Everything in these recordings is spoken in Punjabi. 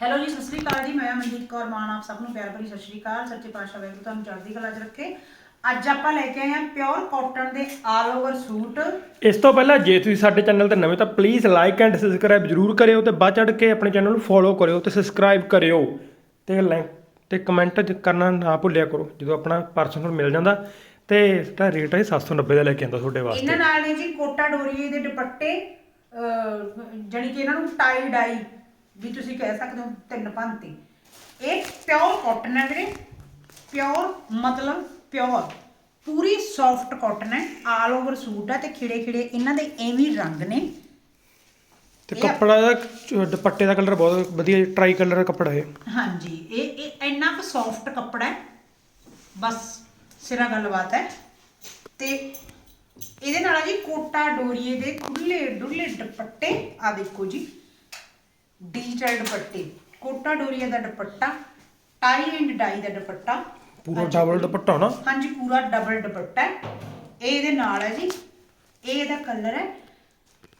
ਹੈਲੋ ਜੀ ਸਤਿ ਸ੍ਰੀ ਅਕਾਲ ਜੀ। ਮੈਂ ਮਨਜੀਤ ਕੌਰ ਮਾਨ ਆਪ ਸਭ ਨੂੰ ਪਿਆਰ ਭਰੀ ਸਤਿ ਸ੍ਰੀ ਅਕਾਲ। ਸੱਚੇ ਪਾਤਸ਼ਾਹ ਵਾਹਿਗੁਰੂ ਤੁਹਾਨੂੰ ਚੜ੍ਹਦੀ ਕਲਾ 'ਚ ਰੱਖੇ। ਅੱਜ ਆਪਾਂ ਲੈ ਕੇ ਆਏ ਹਾਂ ਪਿਓਰ ਕਾਟਨ ਦੇ ਆਲ ਓਵਰ ਸੂਟ। ਇਸ ਤੋਂ ਪਹਿਲਾਂ ਜੇ ਤੁਸੀਂ ਸਾਡੇ ਚੈਨਲ ਤੇ ਨਵੇਂ ਤਾਂ ਪਲੀਜ਼ ਲਾਈਕ ਐਂਡ ਸਬਸਕ੍ਰਾਈਬ ਜਰੂਰ ਕਰਿਓ ਤੇ ਵੱਧ ਚੜ੍ਹ ਕੇ ਆਪਣੇ ਚੈਨਲ ਨੂੰ ਫੋਲੋ ਕਰਿਓ ਤੇ ਸਬਸਕ੍ਰਾਈਬ ਕਰਿਓ। ਤੇ ਲਾਈਕ ਤੇ ਕਮੈਂਟ ਕਰਨਾ ਨਾ ਭੁੱਲਿਆ ਕਰੋ ਜਦੋਂ ਆਪਣਾ ਪਰਸਨਲ ਮਿਲ ਜਾਂਦਾ। ਤੇ ਇਹਦਾ ਰੇਟ ਹੈ 790 ਦਾ ਲੈ ਕੇ ਆਂਦਾ ਤੁਹਾਡੇ ਵਾਸਤੇ। ਇਹਨਾਂ ਨਾਲ ਨੇ ਜੀ ਕੋਟਾ ਡੋਰੀਏ ਦੇ ਦੁਪੱਟੇ ਜਾਨੀ ਕਿ ਇਹਨਾਂ ਨੂੰ ਟਾਈ ਡਾਈ ਵੀ ਤੁਸੀਂ ਕਹਿ ਸਕਦੇ ਹੋ ਤਿੰਨ ਭਾਂਤੀ ਇਹ ਪਿਓਰ ਕਾਟਨ ਹੈ ਵੀਰੇ। ਪਿਓਰ ਮਤਲਬ ਪਿਓਰ ਪੂਰੀ ਸੌਫਟ ਕਾਟਨ ਹੈ। ਆਲ ਓਵਰ ਸੂਟ ਹੈ ਤੇ ਖਿੜੇ ਖਿੜੇ ਇਹਨਾਂ ਦੇ ਐਵੇਂ ਰੰਗ ਨੇ। ਤੇ ਕੱਪੜਾ ਦਾ ਦੁਪੱਟੇ ਦਾ ਕਲਰ ਬਹੁਤ ਵਧੀਆ ਟਰਾਈ ਕਲਰ ਕੱਪੜਾ ਹੈ ਹਾਂਜੀ ਇਹ ਇਹ ਇੰਨਾ ਕੁ ਸੌਫਟ ਕੱਪੜਾ ਹੈ। ਬਸ ਸਿਰਾ ਗੱਲਬਾਤ ਹੈ। ਤੇ ਇਹਦੇ ਨਾਲ ਆ ਜੀ ਕੋਟਾ ਡੋਰੀਏ ਦੇ ਖੁੱਲੇ ਡੁੱਲੇ ਦੁਪੱਟੇ। ਆ ਦੇਖੋ ਜੀ। ਡਿਜੀਟਲ ਦੁਪੱਟੇ। ਕੋਟਾ ਡੋਰੀਏ ਦਾ ਦੁਪੱਟਾ ਟਾਈ ਐਂਡ ਡਾਈ ਦਾ ਦੁਪੱਟਾ। ਪੂਰਾ ਡਬਲ ਦੁਪੱਟਾ ਨਾ? ਹਾਂਜੀ ਪੂਰਾ ਡਬਲ ਦੁਪੱਟਾ ਹੈ। ਇਹ ਇਹਦੇ ਨਾਲ ਹੈ ਜੀ। ਇਹ ਇਹਦਾ ਕਲਰ ਹੈ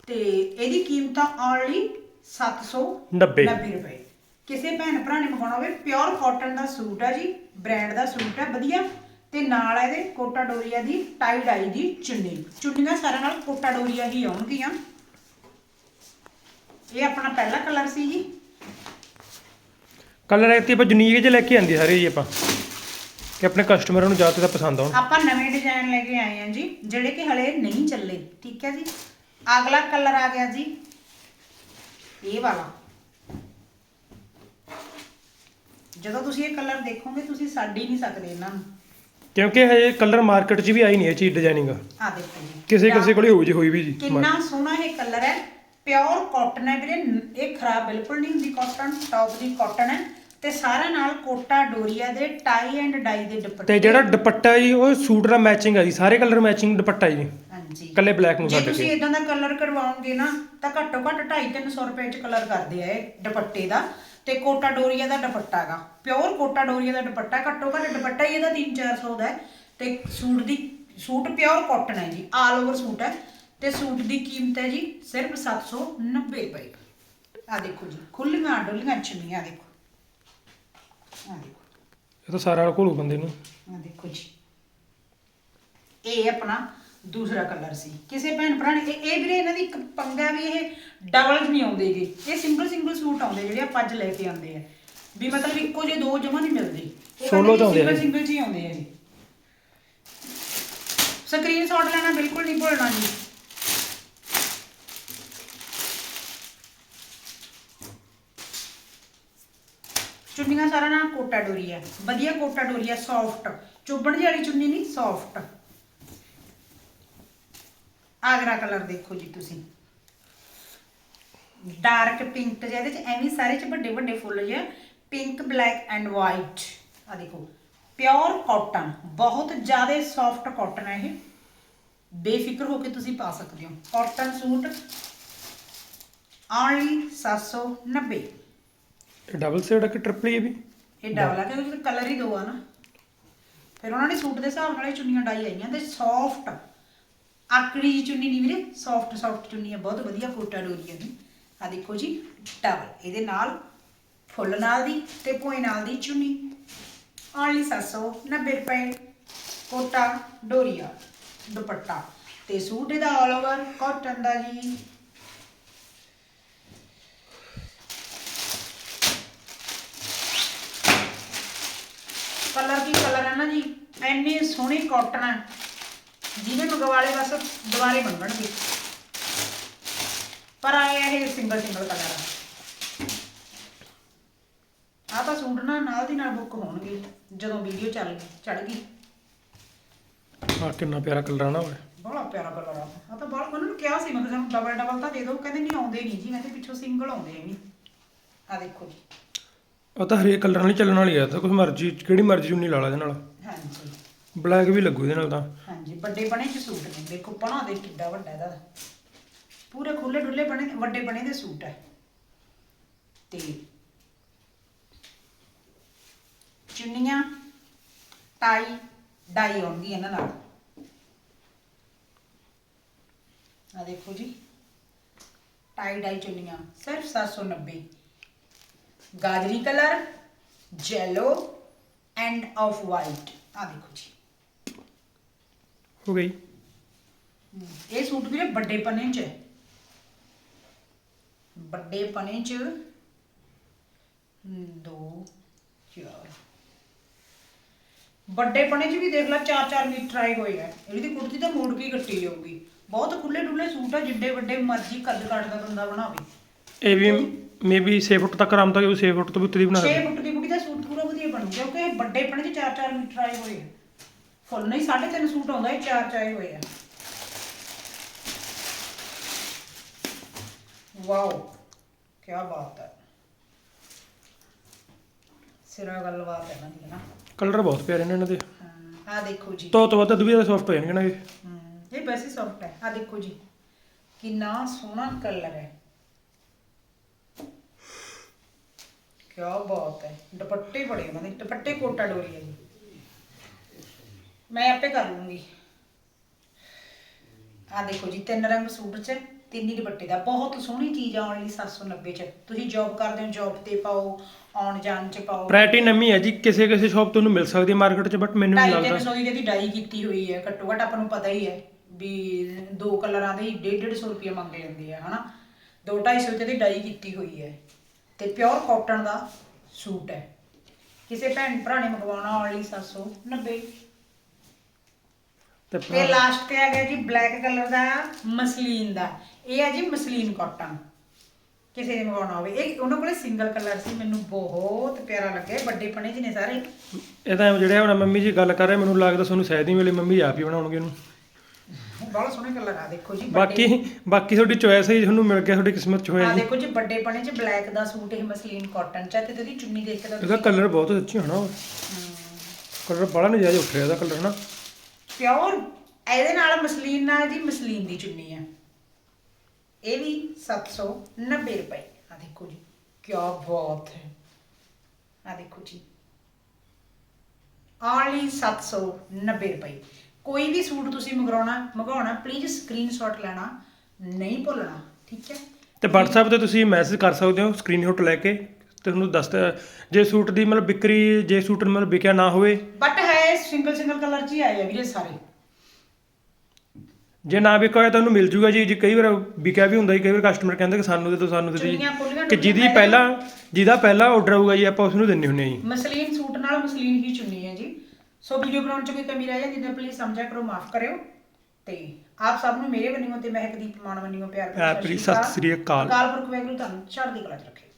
ਤੇ ਇਹਦੀ ਕੀਮਤ ਆ ਓਨਲੀ 790 90 ਰੁਪਏ। ਕਿਸੇ ਭੈਣ ਭਰਾ ਨੇ ਮੰਗਵਾਉਣਾ ਹੋਵੇ ਪਿਓਰ ਕਾਟਨ ਦਾ ਸੂਟ ਹੈ ਜੀ ਬ੍ਰਾਂਡ ਦਾ ਸੂਟ ਹੈ ਵਧੀਆ। ਤੇ ਨਾਲ ਇਹਦੇ ਕੋਟਾ ਡੋਰੀਆ ਦੀ ਟਾਈ ਡਾਈ ਦੀ ਚੁੰਨੀ। ਚੁੰਨੀਆਂ ਸਾਰਿਆਂ ਨਾਲ ਕੋਟਾ ਡੋਰੀਆ ਹੀ ਆਉਣਗੀਆਂ। ਇਹ ਆਪਣਾ ਪਹਿਲਾ ਕਲਰ ਸੀ ਜੀ। ਕਲਰ ਐਤੀ ਆਪਾਂ ਜੁਨੀਕ ਚ ਲੈ ਕੇ ਆਂਦੀ ਸਾਰੇ ਜੀ ਆਪਾਂ। ਕਿ ਆਪਣੇ ਕਸਟਮਰਾਂ ਨੂੰ ਜ਼ਿਆਦਾ ਤਾਂ ਪਸੰਦ ਆਉਣ। ਆਪਾਂ ਨਵੇਂ ਡਿਜ਼ਾਈਨ ਲੈ ਕੇ ਆਏ ਹਾਂ ਜੀ ਜਿਹੜੇ ਕਿ ਹਲੇ ਨਹੀਂ ਚੱਲੇ। ਠੀਕ ਹੈ ਜੀ? ਅਗਲਾ ਕਲਰ ਆ ਗਿਆ ਜੀ। ਇਹ ਵਾਲਾ। ਜਦੋਂ ਤੁਸੀਂ ਇਹ ਕਲਰ ਦੇਖੋਗੇ ਤੁਸੀਂ ਛੱਡ ਹੀ ਨਹੀਂ ਸਕਦੇ ਇਹਨਾਂ ਨੂੰ। ਕਿਉਂਕਿ ਹਜੇ ਕਲਰ ਮਾਰਕੀਟ 'ਚ ਵੀ ਆਈ ਨਹੀਂ ਇਹ ਚੀਜ਼ ਡਿਜ਼ਾਈਨਿੰਗ ਆ ਦੇਖੋ ਜੀ। ਕਿਸੇ ਕਿਸੇ ਕੋਲੇ ਹੋ ਜੇ ਹੋਈ ਵੀ ਜੀ। ਕਿੰਨਾ ਸੋਹਣਾ ਇਹ ਕਲਰ ਹੈ। ਪਿਓਰ ਕਾਟਨ ਹੈ ਵੀਰੇ ਇਹ ਖਰਾਬ ਬਿਲਕੁਲ ਨਹੀਂ ਹੁੰਦੀ ਕਾਟਨ ਟੌਪ ਦੀ ਕਾਟਨ ਹੈ ਤੇ ਸਾਰਾ ਨਾਲ ਕੋਟਾ ਡੋਰੀਆ ਦੇ ਟਾਈ ਐਂਡ ਡਾਈ ਦੇ ਦੁਪੱਟੇ। ਤੇ ਜਿਹੜਾ ਦੁਪੱਟਾ ਜੀ ਉਹ ਸੂਟ ਦਾ ਮੈਚਿੰਗ ਹੈ ਜੀ ਸਾਰੇ ਕਲਰ ਮੈਚਿੰਗ ਦੁਪੱਟਾ ਜੀ। ਹਾਂਜੀ। ਕੱਲੇ ਬਲੈਕ ਨੂੰ ਛੱਡ ਤੁਸੀਂ ਕੇ ਇਦਾਂ ਦਾ ਕਲਰ ਕਰਵਾਓਗੇ ਨਾ ਤਾਂ ਘੱਟੋ ਘੱਟ 2.5-300 ਰੁਪਏ ਚ ਕਲਰ ਕਰਦੇ ਆ ਇਹ ਦੁਪੱਟੇ ਦਾ। ਤੇ ਕੋਟਾ ਡੋਰੀਆ ਦਾ ਦੁਪੱਟਾ ਹੈਗਾ। ਪਿਓਰ ਕੋਟਾ ਡੋਰੀਆ ਦਾ ਦੁਪੱਟਾ ਘੱਟੋ ਘੱਟ ਦੁਪੱਟਾ ਹੀ ਇਹਦਾ 3-400 ਦਾ ਹੈ। ਤੇ ਸੂਟ ਦੀ ਸੂਟ ਪਿਓਰ ਕਾਟਨ ਹੈ ਜੀ ਆਲ ਓਵਰ ਸੂਟ ਹੈ। ਤੇ ਸੂਟ ਦੀ ਕੀਮਤ ਹੈ ਜੀ ਸਿਰਫ 790 ਰੁਪਏ। ਆ ਦੇਖੋ ਜੀ ਖੁੱਲੀਆਂ ਡੁੱਲੀਆਂ ਚੁੰਨੀਆਂ ਦੇਖੋ। ਆ ਦੇਖੋ। ਇਹ ਤਾਂ ਸਾਰਾ ਘੋਲੂ ਬੰਦੇ ਨੂੰ। ਆ ਦੇਖੋ ਜੀ। ਇਹ ਆਪਣਾ ਦੂਸਰਾ ਕਲਰ ਸੀ। ਕਿਸੇ ਭੈਣ ਭਰਾ ਨੇ ਇਹ ਇਹ ਵੀਰੇ ਇਹਨਾਂ ਦੀ ਇੱਕ ਪੰਗਾ ਵੀ ਇਹ ਡਬਲ ਨਹੀਂ ਆਉਂਦੇਗੇ ਇਹ ਸਿੰਗਲ ਸਿੰਗਲ ਸੂਟ ਆਉਂਦੇ ਜਿਹੜੇ ਆਪਾਂ ਅੱਜ ਲੈ ਕੇ ਆਉਂਦੇ ਆ। ਵੀ ਮਤਲਬ ਇੱਕੋ ਜਿਹੇ ਦੋ ਜਮਾ ਨਹੀਂ ਮਿਲਦੇ। Solo ਤਾਂ ਆਉਂਦੇ ਆ ਸਿੰਗਲ ਇਹ। ਸਿੰਗਲ ਜੀ ਆਉਂਦੇ ਆ ਜੀ। ਸਕਰੀਨਸ਼ਾਟ ਲੈਣਾ ਬਿਲਕੁਲ ਨਹੀਂ ਭੁੱਲਣਾ ਜੀ। ਚੁੰਨੀਆਂ ਸਾਰਾ ਨਾਲ ਕੋਟਾ ਡੋਰੀ ਹੈ ਵਧੀਆ ਕੋਟਾ ਡੋਰੀ ਹੈ ਸੌਫਟ ਚੁੱਭਣ ਜਿਹੀ ਵਾਲੀ ਚੁੰਨੀ ਨਹੀਂ ਸੌਫਟ ਆਗਰਾ ਕਲਰ ਦੇਖੋ ਜੀ ਤੁਸੀਂ। ਡਾਰਕ ਪਿੰਕ ਇਹਦੇ ਚ ਐਵੇਂ ਸਾਰੇ ਚ ਵੱਡੇ ਵੱਡੇ ਫੁੱਲ ਜਿਹੇ ਪਿੰਕ ਬਲੈਕ ਐਂਡ ਵਾਈਟ ਆ ਦੇਖੋ ਪਿਓਰ ਕਾਟਨ ਬਹੁਤ ਜ਼ਿਆਦਾ ਸੌਫਟ ਕਾਟਨ ਹੈ ਇਹ। ਬੇਫਿਕਰ ਹੋ ਕੇ ਤੁਸੀਂ ਪਾ ਸਕਦੇ ਹੋ। ਕਾਟਨ ਸੂਟ, ਓਨਲੀ 790 ਇਹ ਡਬਲ ਸ਼ੇਡ ਕਿ ਟ੍ਰਿਪਲ ਹੀ ਹੈ ਵੀ? ਇਹ ਡਬਲ ਆ, ਕਿਉਂਕਿ ਕਲਰ ਹੀ ਦੋ ਆ ਨਾ। ਫਿਰ ਉਹਨਾਂ ਨੇ ਸੂਟ ਦੇ ਹਿਸਾਬ ਨਾਲ ਇਹ ਚੁੰਨੀਆਂ ਡਾਈ ਆਈਆਂ ਤੇ ਸੌਫਟ ਆਕੜੀ ਜਿਹੀ ਚੁੰਨੀ ਨਹੀਂ ਵੀਰੇ ਸੌਫਟ ਸੌਫਟ ਚੁੰਨੀ ਹੈ ਬਹੁਤ ਵਧੀਆ ਕੋਟਾ ਡੋਰੀ ਹੈ ਆ ਦੇਖੋ ਜੀ ਡਬਲ ਇਹਦੇ ਨਾਲ ਫੁੱਲ ਨਾਲ ਦੀ ਤੇ ਭੋਏ ਨਾਲ ਦੀ ਚੁੰਨੀ। ਓਨਲੀ 790 ਰੁਪਏ ਕੋਟਾ ਡੋਰੀਆ ਦੁਪੱਟਾ। ਤੇ ਸੂਟ ਇਹਦਾ ਆਲ ਓਵਰ ਕਾਟਨ ਦਾ ਜੀ ਕਲਰ ਕੀ ਕਲਰ ਹੈ ਨਾ ਜੀ ਐਨੇ ਸੋਹਣੇ ਕਾਟਨ ਹੈ ਜਿਹਨੇ ਮੰਗਵਾਲੇ ਬਸ ਦੁਬਾਰੇ ਮੰਗਣਗੇ। ਪਰ ਆਏ ਇਹ ਸਿੰਗਲ ਸਿੰਗਲ ਕਲਰ ਆ। ਆ ਤਾਂ ਸੂਟ ਨਾ ਨਾਲ ਦੀ ਨਾਲ ਬੁੱਕ ਹੋਣਗੇ ਜਦੋਂ ਵੀਡੀਓ ਚੱਲ ਚੜ ਗਈ। ਆ ਕਿੰਨਾ ਪਿਆਰਾ ਕਲਰ ਆ ਨਾ ਉਹ ਬੜਾ ਪਿਆਰਾ ਕਲਰ ਆ। ਆ ਤਾਂ ਬਾਲ ਉਹਨਾਂ ਨੂੰ ਕਿਹਾ ਸੀ ਮੈਂ ਸਾਨੂੰ ਡਬਲ ਡਬਲ ਤਾਂ ਦੇ ਦਿਓ ਕਹਿੰਦੇ ਨਹੀਂ ਆਉਂਦੇ ਨਹੀਂ ਜੀ ਕਹਿੰਦੇ ਪਿੱਛੋਂ ਸਿੰਗਲ ਆਉਂਦੇ ਆ ਵੀ ਆ ਦੇਖੋ ਜੀ। ਉਹ ਤਾਂ ਹਰੇਕ ਕਲਰ ਨਾਲ ਹੀ ਚੱਲਣ ਵਾਲੀ ਆ ਤਾਂ ਕੁਝ ਮਰਜ਼ੀ ਕਿਹੜੀ ਮਰਜ਼ੀ ਚੁੰਨੀ ਲਾ ਲਾ ਇਹਦੇ ਨਾਲ। ਹਾਂਜੀ। ਬਲੈਕ ਵੀ ਲੱਗੂ ਇਹਦੇ ਨਾਲ ਤਾਂ। ਹਾਂਜੀ ਵੱਡੇ ਬਣੇ ਚ ਸੂਟ ਨੇ। ਦੇਖੋ ਪਣਾ ਦੇ ਕਿੱਡਾ ਵੱਡਾ ਇਹਦਾ। ਪੂਰੇ ਖੁੱਲੇ ਡੁੱਲੇ ਬਣੇ ਵੱਡੇ ਬਣੇ ਦੇ ਸੂਟ ਹੈ। ਤੇ ਚੁੰਨੀਆਂ ਟਾਈ ਡਾਈ ਆਉਣਗੀ ਇਹਨਾਂ ਨਾਲ। ਆ ਦੇਖੋ ਜੀ। ਟਾਈ ਡਾਈ ਚੁੰਨੀਆਂ ਸਿਰਫ 790 ਗਾਜਰੀ colour yellow and off white ਆ ਦੇਖੋ ਜੀ। ਹੋ ਗਈ। ਇਹ ਸੂਟ ਵੀਰੇ ਵੱਡੇ ਪਨੇ ਚ ਹੈ। ਵੱਡੇ ਪਨੇ ਚ ਹਮ, ਦੋ ਚਾਰ। ਵੱਡੇ ਪਨੇ ਚ ਵੀ ਦੇਖ ਲੈ 4-4 ਮੀਟਰ ਆਏ ਹੋਏ ਆ। ਇਹਦੀ ਕੁੜਤੀ ਤਾਂ ਮੋੜ ਕੇ ਕੱਟੀ ਜਾਊਗੀ। ਬਹੁਤ ਖੁੱਲੇ ਡੁੱਲੇ ਸੂਟ ਆ ਜਿੱਡੇ ਵੱਡੇ ਮਰਜ਼ੀ ਕੱਦ ਕੱਟ ਦਾ ਬੰਦਾ ਬਣਾਵੇ। ਇਹ ਵੀ ਮੇਬੀ 6 ਫੁੱਟ ਤੱਕ ਆਰਾਮ ਤਾਂ 6 ਫੁੱਟ ਤੋਂ ਵੀ ਉੱਤੇ ਦੀ ਬਣਾ 6 ਸਕਦੇ ਫੁੱਟ ਦੀ ਕੁੜੀ ਦਾ ਸੂਟ ਪੂਰਾ ਵਧੀਆ ਬਣੂ ਕਿਉਂਕਿ ਇਹ ਵੱਡੇ ਪਣੇ ਚ 4-4 ਮੀਟਰ ਆਏ ਹੋਏ ਆ। ਫੁੱਲ ਨਹੀਂ 3.5 ਸੂਟ ਆਉਂਦਾ ਇਹ 4 ਚ ਆਏ ਹੋਏ ਆ। ਵਾਓ ਕੀ ਬਾਤ ਹੈ। ਸਿਰਾ ਗੱਲਬਾਤ ਹੈ ਨਾ ਦੀ ਨਾ? ਕਲਰ ਬਹੁਤ ਪਿਆਰੇ ਨੇ ਇਹਨਾਂ ਦੇ। ਆ ਦੇਖੋ ਜੀ। ਤੋਂ ਤੋਂ ਵੱਧ ਦੁਬੀ ਸੌਫਟ ਹੋ ਜਾਣਗੇ ਨਾ ਇਹ। ਹਮ, ਇਹ ਵੈਸੇ ਸੌਫਟ ਹੈ। ਆ ਦੇਖੋ ਜੀ ਕਿੰਨਾ ਸੋਹਣਾ ਕਲਰ ਹੈ। ਕੀ ਬਾਤ ਹੈ ਦੁਪੱਟੇ ਬੜੇ ਉਹਨਾਂ ਦੇ ਦੁਪੱਟੇ ਕੋਟਾ ਡੋਰੀ ਹੈ ਜੀ ਮੈਂ ਆਪੇ ਕਰ ਲੂੰਗੀ। ਆ ਦੇਖੋ ਜੀ ਤਿੰਨ ਰੰਗ ਸੂਟ 'ਚ ਤਿੰਨ ਦੁਪੱਟੇ ਦਾ। ਬਹੁਤ ਸੋਹਣੀ ਚੀਜ਼ ਆਉਣ ਲਈ 790 'ਚ। ਤੁਸੀਂ ਜੌਬ ਕਰਦੇ ਹੋ ਜੌਬ ਤੇ ਪਾਓ ਆਉਣ ਜਾਣ 'ਚ ਪਾਓ। ਵੈਰਾਈਟੀ ਨਵੀਂ ਹੈ ਜੀ ਕਿਸੇ ਕਿਸੇ ਸ਼ਾਪ ਤੋਂ ਉਹਨੂੰ ਮਿਲ ਸਕਦੀ ਹੈ ਮਾਰਕੀਟ 'ਚ ਬਟ ਮੈਨੂੰ ਨਹੀਂ ਲੱਗਦਾ। ਸੌ ਦੀ ਇਹਦੀ ਡਾਈ ਕੀਤੀ ਹੋਈ ਹੈ ਘੱਟੋ ਘੱਟ ਆਪਾਂ ਨੂੰ ਪਤਾ ਹੀ ਹੈ ਵੀ ਦੋ ਕਲਰਾਂ ਦੇ ਹੀ 150 ਰੁਪਏ ਮੰਗੇ ਜਾਂਦੇ ਆ ਹਨਾ? 2-250 ਤੇ ਦੀ ਡਾਈ ਕੀਤੀ ਹੋਈ ਹੈ। ਤੇ ਪਿਓਰ ਕਾਟਨ ਦਾ ਸੂਟ ਹੈ। ਕਿਸੇ ਭੈਣ ਭਰਾ ਨੇ ਮੰਗਵਾਉਣਾ ਲਈ 790 ਤੇ ਤੇ ਲਾਸਟ ਤੇ ਆ ਗਿਆ ਜੀ ਬਲੈਕ ਕਲਰ ਦਾ ਮਸਲੀਨ ਦਾ। ਇਹ ਹੈ ਜੀ ਮਸਲੀਨ ਕਾਟਨ ਕਿਸੇ ਨੇ ਮੰਗਵਾਉਣਾ ਹੋਵੇ। ਇਹ ਉਹਨਾਂ ਕੋਲੇ ਸਿੰਗਲ ਕਲਰ ਸੀ। ਮੈਨੂੰ ਬਹੁਤ ਪਿਆਰਾ ਲੱਗਿਆ। ਵੱਡੇ ਪਣੇ ਨੇ ਸਾਰੇ। ਇਹ ਤਾਂ ਜਿਹੜੇ ਹੁਣ ਮੰਮੀ ਜੀ ਗੱਲ ਕਰ ਰਹੇ ਮੈਨੂੰ ਲੱਗਦਾ ਤੁਹਾਨੂੰ ਸ਼ਾਇਦ ਹੀ ਵੇਲੇ ਮੰਮੀ ਆਪ ਹੀ ਬਣਾਉਣਗੇ ਇਹਨੂੰ ਬਹੁਤ ਸੋਹਣੇ ਕਲਰ ਆ ਦੇਖੋ ਜੀ ਵੱਡੇ- ਬਾਕੀ ਬਾਕੀ ਤੁਹਾਡੀ ਚੋਇਸ ਹੈ ਜੀ, ਤੁਹਾਨੂੰ ਮਿਲ ਗਿਆ ਤੁਹਾਡੀ ਕਿਸਮਤ ਚ ਆ ਹੋਇਆ ਜੀ। ਦੇਖੋ ਜੀ ਵੱਡੇ ਪਣੇ ਚ ਬਲੈਕ ਦਾ ਸੂਟ ਇਹ ਮਸਲੀਨ ਕਾਟਨ ਚ ਆ ਤੇ ਉਹਦੀ ਚੁੰਨੀ ਦੇਖ ਕੇ ਤਾਂ ਇਹਦਾ ਕਲਰ ਬਹੁਤ ਅੱਛੀ ਹੋਣਾ ਕਲਰ ਬੜਾ ਨਜਾਇਜ਼ ਉੱਠ ਰਿਹਾ ਇਹਦਾ ਕਲਰ ਨਾ। ਪਿਓਰ ਇਹਦੇ ਨਾਲ ਮਸਲੀਨ ਨਾਲ ਜੀ ਮਸਲੀਨ ਦੀ ਚੁੰਨੀ ਆ। ਇਹ ਵੀ 790 ਰੁਪਏ। ਆ ਦੇਖੋ ਜੀ ਕੀ ਬਾਤ ਹੈ। ਆ ਦੇਖੋ ਜੀ। only 790 ਰੁਪਏ। ਕੋਈ ਵੀ ਸੂਟ ਤੁਸੀਂ ਮੰਗਵਾਉਣਾ ਮੰਗਵਾਉਣਾ ਪਲੀਜ਼ ਸਕਰੀਨਸ਼ਾਟ ਲੈਣਾ ਨਹੀਂ ਭੁੱਲਣਾ ਠੀਕ ਹੈ? ਤੇ WhatsApp ਤੇ ਤੁਸੀਂ ਮੈਸੇਜ ਕਰ ਸਕਦੇ ਹੋ ਸਕਰੀਨਸ਼ਾਟ ਲੈ ਕੇ ਤੇ ਤੁਹਾਨੂੰ ਦੱਸ ਜੇ ਸੂਟ ਦੀ ਮਤਲਬ ਵਿਕਰੀ ਜੇ ਸੂਟ ਮਤਲਬ ਵਿਕਿਆ ਨਾ ਹੋਵੇ। ਬਟ ਹੈ ਸਿੰਗਲ ਸਿੰਗਲ ਕਲਰ ਚ ਹੀ ਆਏ ਆ ਵੀਰੇ ਸਾਰੇ। ਜੇ ਨਾ ਵਿਕਿਆ ਹੋਇਆ ਤੁਹਾਨੂੰ ਮਿਲ ਜੂਗਾ ਜੀ ਜੇ ਕਈ ਵਾਰ ਵਿਕਿਆ ਵੀ ਹੁੰਦਾ ਜੀ ਕਈ ਵਾਰ ਕਸਟਮਰ ਕਹਿੰਦੇ ਕਿ ਸਾਨੂੰ ਦੇ ਦਿਓ ਸਾਨੂੰ ਦੇ ਦਿਓ ਚੁੰਨੀਆਂ ਖੁੱਲੀਆਂ ਜੀ ਕਿ ਜਿਹਦੀ ਪਹਿਲਾਂ ਜਿਹਦਾ ਪਹਿਲਾ ਆਰਡਰ ਆਊਗਾ ਜੀ ਆਪਾਂ ਉਸ ਨੂੰ ਦਿੰਨੇ ਹੁੰਨੇ ਆ ਜੀ। ਮਸਲੀਨ ਸੂਟ ਨਾਲ ਮਸਲੀਨ ਹੀ ਚੁੰਨੀ ਹੈ ਜੀ। ਸੋ ਵੀਡੀਓ ਬਣਾਉਣ ਚ ਕੋਈ ਕਮੀ ਰਹਿ ਜਾਂਦੀ ਤਾਂ ਪਲੀਜ਼ ਸਮਝਿਆ ਕਰੋ ਮਾਫ ਕਰਿਓ। ਤੇ ਆਪ ਸਭ ਨੂੰ ਮੇਰੇ ਵੱਲੋਂ ਤੇ ਮਹਿਕਦੀਪ ਮਾਨ ਵੱਲੋਂ ਪਿਆਰ ਭਰੀ ਸਤਿ ਸ੍ਰੀ ਅਕਾਲ। ਅਕਾਲ। ਪੁਰਖ ਵੈਗਰੂ ਤੁਹਾਨੂੰ ਚੜ੍ਹਦੀ ਕਲਾ ਚ ਰੱਖੇ।